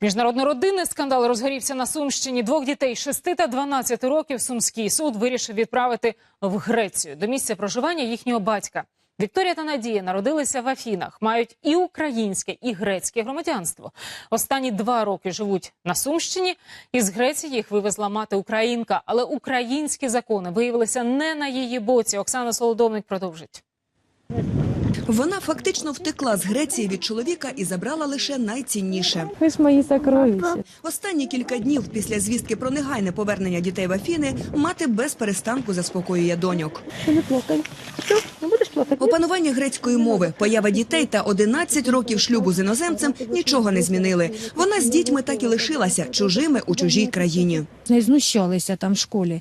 Міжнародний родинний скандал розгорівся на Сумщині. Двох дітей 6 та 12 років сумський суд вирішив відправити в Грецію до місця проживання їхнього батька. Вікторія та Надія народилися в Афінах, мають і українське, і грецьке громадянство. Останні два роки живуть на Сумщині. Із Греції їх вивезла мати українка, але українські закони виявилися не на її боці. Оксана Солодовник продовжить. Вона фактично втекла з Греції від чоловіка і забрала лише найцінніше. Ви ж мої сокровища. Останні кілька днів після звістки про негайне повернення дітей в Афіни мати без перестанку заспокоює доньок. Не плакай. Що? Не будеш плакати? Опанування грецької мови, поява дітей та 11 років шлюбу з іноземцем нічого не змінили. Вона з дітьми так і лишилася чужими у чужій країні. З нею знущалися там в школі.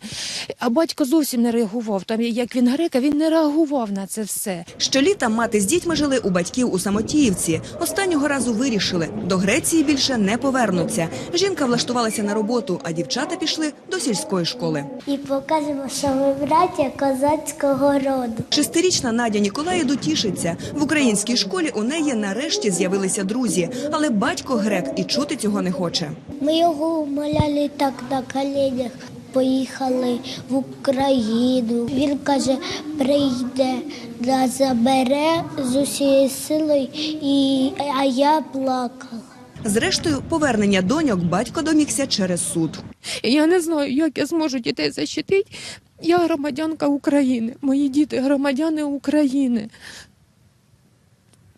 А батько зовсім не реагував. Там, як він грека, він не реагував на це все. Щоліта мати з дітьми жили у батьків у Самотіївці. Останнього разу вирішили, до Греції більше не повернуться. Жінка влаштувалася на роботу, а дівчата пішли до сільської школи. і покажемо, що ми браття козацького роду. Шестирічна Надя Ніколаїду тішиться. В українській школі у неї нарешті з'явилися друзі, але батько грек і чути цього не хоче. Ми його умоляли так на коленях. Поїхали в Україну. Він каже, прийде, нас забере з усією силою, і а я плакала. Зрештою, повернення доньок батько домігся через суд. Я не знаю, як я зможу дітей защитити. Я громадянка України. Мої діти громадяни України.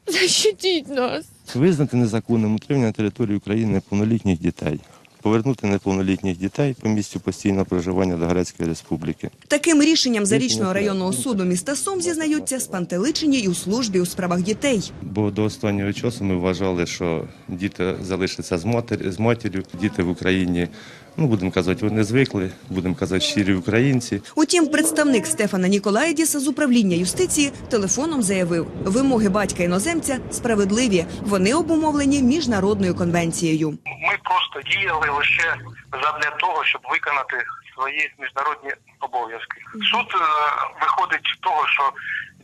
Защитіть нас. Визнати незаконним утримання на території України неповнолітніх дітей. Повернути неповнолітніх дітей по місцю постійного проживання до Грецької республіки. Таким рішенням зарічного районного суду міста Сум зізнаються спантеличені і у службі у справах дітей. Бо до останнього часу ми вважали, що діти залишаться з матір, з матір'ю. Діти в Україні, ну будемо казати, вони звикли, будемо казати, щирі українці. Утім, представник Стефана Ніколаїдіса з управління юстиції телефоном заявив, вимоги батька іноземця справедливі. Вони обумовлені міжнародною конвенцією. Ми просто діяли лише задля того, щоб виконати свої міжнародні обов'язки. Суд е, виходить з того, що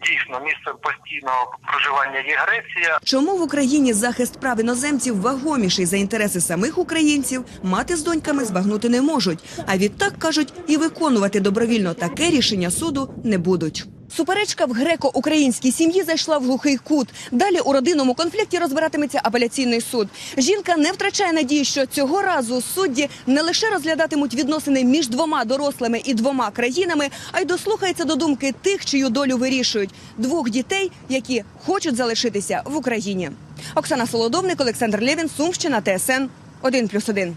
дійсно місце постійного проживання є Греція, Чому в Україні захист прав іноземців вагоміший за інтереси самих українців, мати з доньками збагнути не можуть. А відтак кажуть, і виконувати добровільно таке рішення суду не будуть. Суперечка в греко-українській сім'ї зайшла в глухий кут. Далі у родинному конфлікті розбиратиметься апеляційний суд. Жінка не втрачає надії, що цього разу судді не лише розглядатимуть відносини між двома дорослими і двома країнами, а й дослухається до думки тих, чию долю вирішують двох дітей, які хочуть залишитися в Україні. Оксана Солодовник, Олександр Лєвін, Сумщина, ТСН 1+,1.